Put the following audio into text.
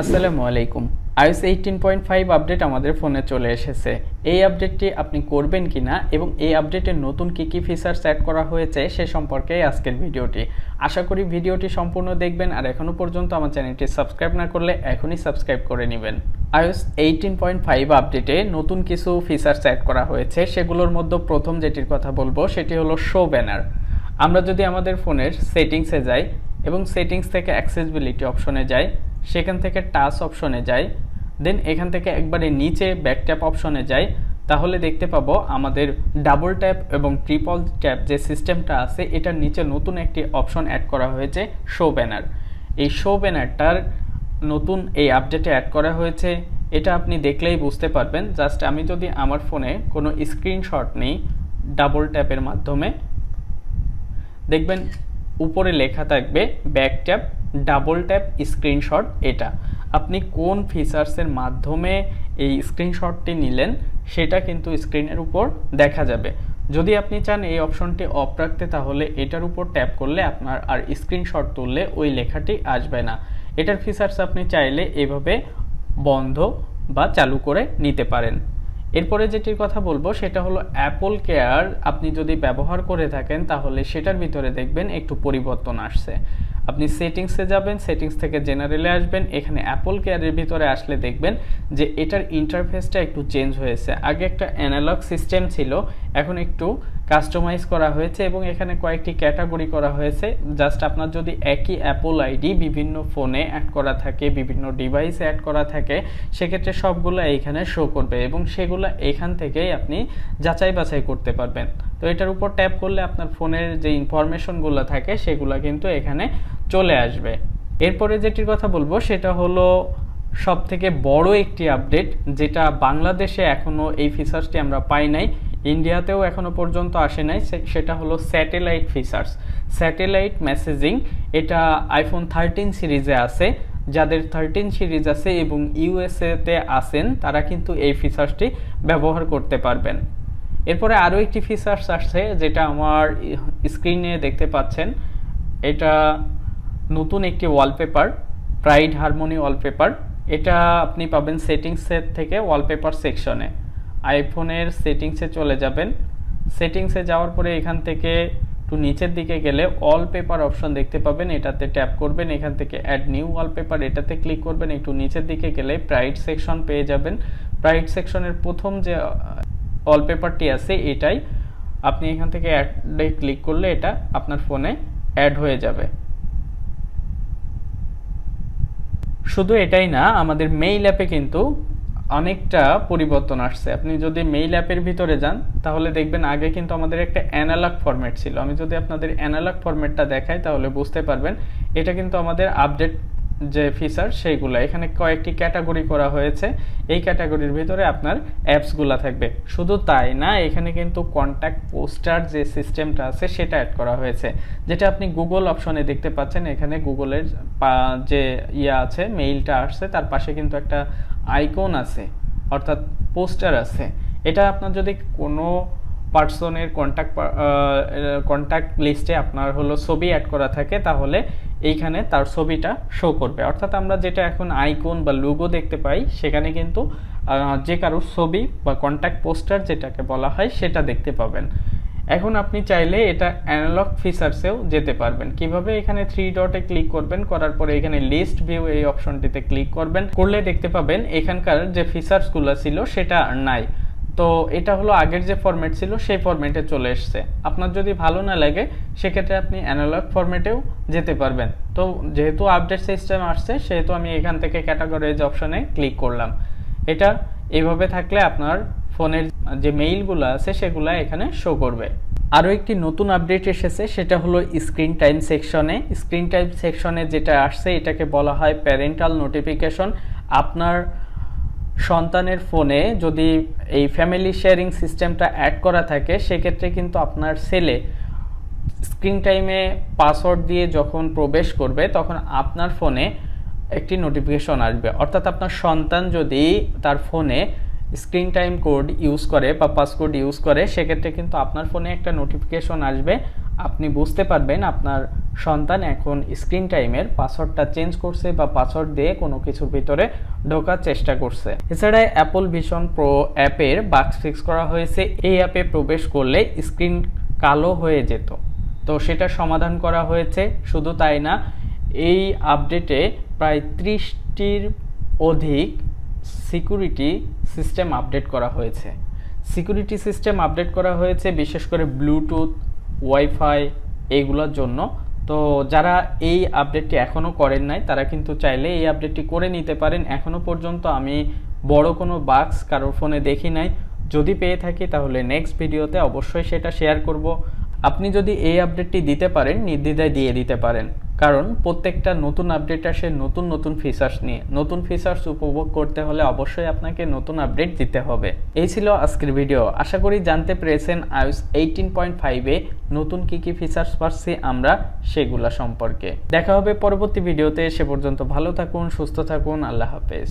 আসসালামু আলাইকুম। IOS eighteen point five update আমাদের ফোনে চলে এসেছে। এই আপডেটটি আপনি করবেন কিনা এবং এই আপডেটে নতুন কী কী ফিচার্স অ্যাড করা হয়েছে সে সম্পর্কে আজকের ভিডিওটি। আশা করি ভিডিওটি সম্পূর্ণ দেখবেন আর এখনও পর্যন্ত আমার চ্যানেলটি সাবস্ক্রাইব না করলে এখনই সাবস্ক্রাইব করে নেবেন। আইএস এইটিন পয়েন্ট ফাইভ আপডেটে নতুন কিছু ফিচার্স অ্যাড করা হয়েছে। সেগুলোর মধ্যে প্রথম যেটির কথা বলব, সেটি হলো শো ব্যানার আমরা যদি আমাদের ফোনের সেটিংসে যাই এবং সেটিংস থেকে অ্যাক্সেসিবিলিটি অপশনে যাই সেখান থেকে টাচ অপশনে যাই, দেন এখান থেকে একবারে নিচে ব্যাক ট্যাপ অপশনে যাই, তাহলে দেখতে পাবো আমাদের ডাবল ট্যাপ এবং ট্রিপল ট্যাপ যে সিস্টেমটা আছে, এটার নিচে নতুন একটি অপশন অ্যাড করা হয়েছে শো ব্যানার এই শো ব্যানারটার নতুন এই আপডেটে অ্যাড করা হয়েছে, এটা আপনি দেখলেই বুঝতে পারবেন। জাস্ট আমি যদি আমার ফোনে কোনো স্ক্রিনশট নিই ডাবল ট্যাপের মাধ্যমে, দেখবেন উপরে লেখা থাকবে back tap double tap screenshot এটা। আপনি কোন ফিচার্সের মাধ্যমে এই স্ক্রিনশটটি নিলেন, সেটা কিন্তু স্ক্রিনের উপর দেখা যাবে। যদি আপনি চান এই অপশনটি অফ রাখতে, তাহলে এটার উপর ট্যাপ করলে আপনার আর স্ক্রিনশট তুললে ওই লেখাটি আসবে না। এটার ফিচার্স আপনি চাইলে এভাবে বন্ধ বা চালু করে নিতে পারেন। এরপরে যেটির কথা বলব, সেটা হলো অ্যাপল কেয়ার আপনি যদি ব্যবহার করে থাকেন, তাহলে সেটার ভিতরে দেখবেন একটু পরিবর্তন আসছে। আপনি সেটিংসে যাবেন সেটিংস থেকে জেনারেলে আসবেন, এখানে অ্যাপল কেয়ারের ভিতরে আসলে দেখবেন যে এটার ইন্টারফেসটা একটু চেঞ্জ হয়েছে। আগে একটা অ্যানালগ সিস্টেম ছিল, এখন একটু কাস্টমাইজ করা হয়েছে এবং এখানে কয়েকটি ক্যাটাগরি করা হয়েছে। জাস্ট আপনার যদি একই অ্যাপল আইডি বিভিন্ন ফোনে অ্যাড করা থাকে, বিভিন্ন ডিভাইসে অ্যাড করা থাকে, সেক্ষেত্রে সবগুলো এইখানে শো করবে এবং সেগুলো এখান থেকেই আপনি যাচাই বাছাই করতে পারবেন। তো এটার উপর ট্যাপ করলে আপনার ফোনের যে ইনফরমেশনগুলো থাকে, সেগুলো কিন্তু এখানে চলে আসবে। এরপরে যেটির কথা বলব, সেটা হলো সব থেকে বড় একটি আপডেট যেটা বাংলাদেশে এখনও এই ফিচার্সটি আমরা পাই নাই। ইন্ডিয়াতেও এখনও পর্যন্ত আসে নাই। সেটা হলো স্যাটেলাইট ফিচার্স। স্যাটেলাইট মেসেজিং, এটা আইফোন থার্টিন সিরিজে আছে। যাদের থার্টিন সিরিজ আছে এবং ইউএসএতে আছেন, তারা কিন্তু এই ফিচার্সটি ব্যবহার করতে পারবেন। এরপরে আরও একটি ফিচার্স আসছে, যেটা আমার স্ক্রিনে দেখতে পাচ্ছেন। এটা নতুন একটি ওয়ালপেপার প্রাইড হারমোনি ওয়ালপেপার এটা আপনি পাবেন সেটিংসের থেকে ওয়ালপেপার সেকশনে আইফোনের সেটিংসে চলে যাবেন। সেটিংসে যাওয়ার পরে এখান থেকে একটু নিচের দিকে গেলে ওয়ালপেপার অপশন দেখতে পাবেন। এটাতে ট্যাপ করবেন, এখান থেকে অ্যাড নিউ ওয়ালপেপার এটাতে ক্লিক করবেন। একটু নিচের দিকে গেলে প্রাইড সেকশন পেয়ে যাবেন। প্রাইড সেকশনের প্রথম যে ওয়ালপেপারটি আছে, এটাই আপনি এখান থেকে অ্যাডে ক্লিক করলে এটা আপনার ফোনে অ্যাড হয়ে যাবে। শুধু এটাই না, আমাদের মেইল অ্যাপে কিন্তু অনেকটা পরিবর্তন আসছে। আপনি যদি মেইল অ্যাপের ভিতরে যান, তাহলে দেখবেন আগে কিন্তু আমাদের একটা অ্যানালগ ফরম্যাট ছিল। আমি যদি আপনাদের অ্যানালগ ফরম্যাটটা দেখাই, তাহলে বুঝতে পারবেন, এটা কিন্তু আমাদের আপডেট যে ফিচার সেইগুলো। এখানে কয়েকটি ক্যাটাগরি করা হয়েছে। এই ক্যাটাগরির ভিতরে আপনার অ্যাপসগুলো থাকবে। শুধু তাই না, এখানে কিন্তু কন্ট্যাক্ট পোস্টার যে সিস্টেমটা আছে, সেটা অ্যাড করা হয়েছে। যেটা আপনি গুগল অপশনে দেখতে পাচ্ছেন, এখানে গুগলের যে ইয়া আছে মেইলটা আসছে, তার পাশে কিন্তু একটা আইকন আছে, অর্থাৎ পোস্টার আছে, এটা আপনার যদি কোনো পার্সনের কন্ট্যাক্ট কন্ট্যাক্ট লিস্টে আপনার হলো ছবি অ্যাড করা থাকে, তাহলে এইখানে তার ছবিটা শো করবে। অর্থাৎ আমরা যেটা এখন আইকন বা লুগো দেখতে পাই, সেখানে কিন্তু যে কারোর ছবি বা কন্ট্যাক্ট পোস্টার যেটাকে বলা হয়, সেটা দেখতে পাবেন। এখন আপনি চাইলে এটা অ্যানালগ ফিচার্সেও যেতে পারবেন। কীভাবে এখানে থ্রি ডটে ক্লিক করবেন, করার পরে এখানে লিস্ট ভিউ এই অপশনটিতে ক্লিক করবেন। করলে দেখতে পাবেন এখানকার যে ফিচার্সগুলো ছিল, সেটা নাই। তো এটা হলো আগের যে ফরম্যাট ছিল, সেই ফরম্যাটে চলে এসছে। আপনার যদি ভালো না লাগে, সেক্ষেত্রে আপনি অ্যানালগ ফরম্যাটেও যেতে পারবেন। তো যেহেতু আপডেট সিস্টেম আসছে, সেহেতু আমি এখান থেকে ক্যাটাগরিজ অপশনে ক্লিক করলাম। এটা এভাবে থাকলে আপনার ফোনের যে মেইলগুলো আছে, সেগুলো এখানে শো করবে। আরও একটি নতুন আপডেট এসেছে, সেটা হলো স্ক্রিন টাইম সেকশনে স্ক্রিন টাইম সেকশনে যেটা আসছে, এটাকে বলা হয় প্যারেন্টাল নোটিফিকেশন আপনার সন্তানের ফোনে যদি এই ফ্যামিলি শেয়ারিং সিস্টেমটা অ্যাড করা থাকে, সেক্ষেত্রে কিন্তু আপনার ছেলে স্ক্রিন টাইমে পাসওয়ার্ড দিয়ে যখন প্রবেশ করবে, তখন আপনার ফোনে একটি নোটিফিকেশন আসবে। অর্থাৎ আপনার সন্তান যদি তার ফোনে স্ক্রিন টাইম কোড ইউজ করে বা পাসকোড ইউজ করে, সেক্ষেত্রে কিন্তু আপনার ফোনে একটা নোটিফিকেশন আসবে। আপনি বুঝতে পারবেন আপনার সন্তান এখন স্ক্রিন টাইমের পাসওয়ার্ডটা চেঞ্জ করছে বা পাসওয়ার্ড দিয়ে কোনো কিছুর ভিতরে ঢোকার চেষ্টা করছে। এছাড়া অ্যাপল ভিশন প্রো অ্যাপের বাক্স ফিক্স করা হয়েছে। এই অ্যাপে প্রবেশ করলে স্ক্রিন কালো হয়ে যেত। তো সেটা সমাধান করা হয়েছে। শুধু তাই না, এই আপডেটে প্রায় ত্রিশটির অধিক সিকিউরিটি সিস্টেম আপডেট করা হয়েছে। সিকিউরিটি সিস্টেম আপডেট করা হয়েছে, বিশেষ করে ব্লুটুথ, ওয়াইফাই এইগুলোর জন্য। তো যারা এই আপডেটটি এখনও করেন নাই, তারা কিন্তু চাইলে এই আপডেটটি করে নিতে পারেন। এখনও পর্যন্ত আমি বড় কোনো বাক্স কারোর ফোনে দেখি নাই। যদি পেয়ে থাকি তাহলে নেক্সট ভিডিওতে অবশ্যই সেটা শেয়ার করব। আপনি যদি এই আপডেটটি দিতে পারেন, নির্দ্বিধায় দিয়ে দিতে পারেন। কারণ প্রত্যেকটা নতুন আপডেট আসে নতুন নতুন ফিচার্স নিয়ে। নতুন ফিচার্স উপভোগ করতে হলে অবশ্যই আপনাকে নতুন আপডেট দিতে হবে। এই ছিল আজকের ভিডিও আশা করি জানতে পেরেছেন আইওস এইটিন পয়েন্ট ফাইভে নতুন কি কি ফিচার্স পাচ্ছি আমরা সেগুলা সম্পর্কে। দেখা হবে পরবর্তী ভিডিওতে সে পর্যন্ত ভালো থাকুন, সুস্থ থাকুন। আল্লাহ হাফেজ।